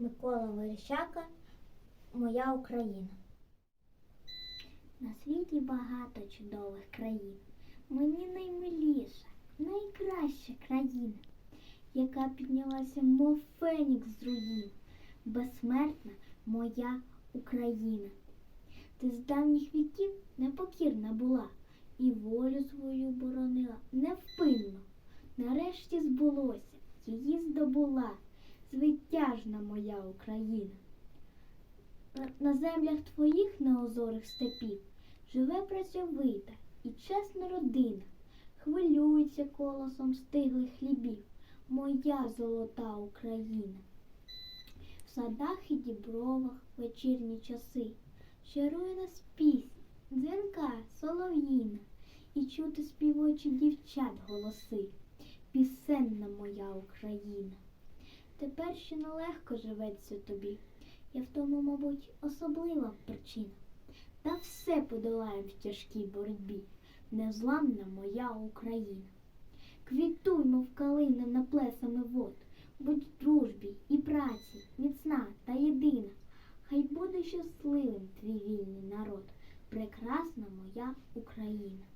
Микола Верещака Моя Україна. На світі багато чудових країн. Мені наймиліша, найкраща країна, яка піднялася, мов фенікс з руїн, безсмертна моя Україна. Ти з давніх віків непокірна була і волю свою боронила невпинно. Нарешті збулося, її здобула звитяжна моя Україна. На- землях твоїх неозорих степів живе працьовита і чесна родина, хвилюється колосом стиглих хлібів, моя золота Україна. В садах і дібровах вечірні часи чарує нас пісня, дзвінка, солов'їна, і чути співочі дівчат голоси, пісенна моя Україна. Тепер ще нелегко живеться тобі. Я в тому, мабуть, особлива причина. Та все подолаєм в тяжкій боротьбі, незламна моя Україна. Квітуй, мов калина над плесами вод, будь в дружбі і праці, міцна та єдина. Хай буде щасливим твій вільний народ, прекрасна моя Україна.